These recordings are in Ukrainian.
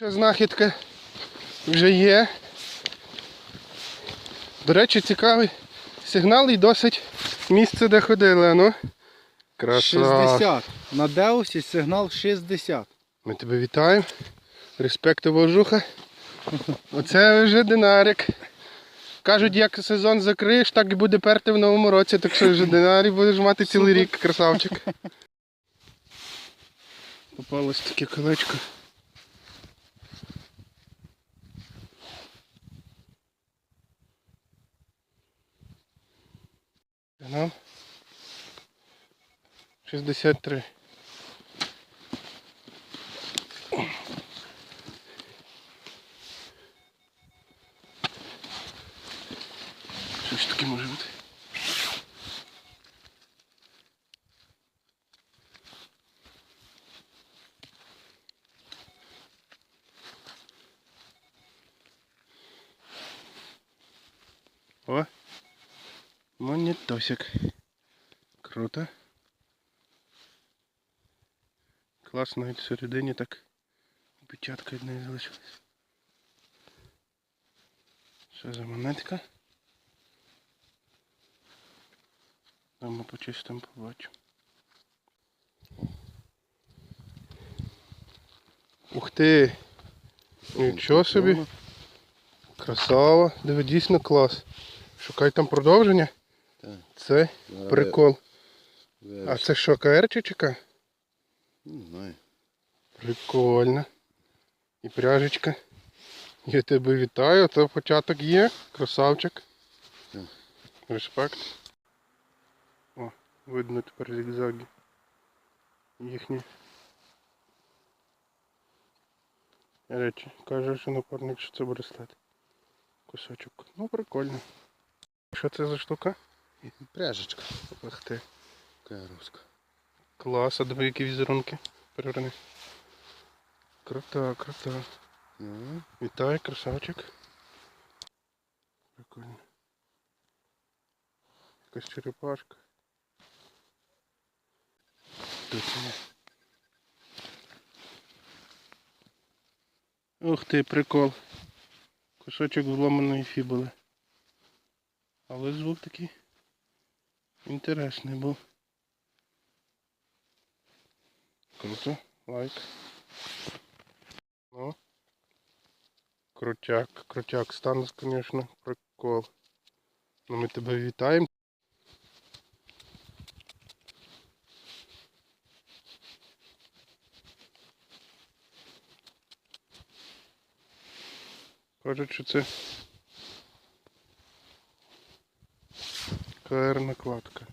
Ще знахідка вже є. До речі, цікавий сигнал і досить місце, де ходили, ну. Краса. 60. На Деусі сигнал 60. Ми тебе вітаємо. Респекту вожуха. Оце вже динарик. Кажуть, як сезон закриєш, так і буде перти в новому році, так що вже динарій будеш мати цілий рік, красавчик. Попалось таке колечко. Ну, 63. Що ж таке може бути? О! Монетосик. Круто. Класно, навіть всередині так печатка від неї залишилась. Що за монетка? Там по чистому побачу. Ух ти! Нічого собі. Красава. Диви, дійсно клас. Шукай там продовження. Так. Це прикол. А А це що, КР чи ЧК? Не знаю. Прикольно. І пряжечка. Я тебе вітаю, то початок є. Красавчик. Так. Респект. О, видно тепер зігзаги. Їхні. Речі. Каже, що напарник, що це браслет. Кусочок. Ну прикольно. Що це за штука? Пряжечка. Ах ти. Руська. Клас, а диви які візерунки. Переверни. Круто, круто. Ну, Вітаю, красавчик. Прикольно. Якась черепашка. Тут є. Ух ти, прикол. Кусочок зломаної фібули. Але звук такий інтересний був. Круто, лайк. Ну. Крутяк, крутяк, стан, звісно, прикол. Ну ми тебе вітаємо. Кажуть, що це КР накладка.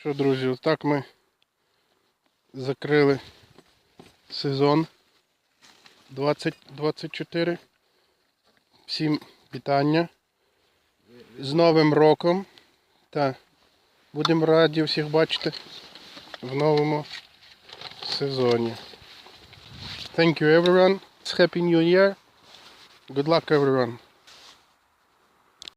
Що, друзі, отак ми закрили сезон 2024. Всім вітання. З Новим роком. Та будемо раді всіх бачити в новому сезоні. Thank you everyone. Happy New Year. Good luck everyone.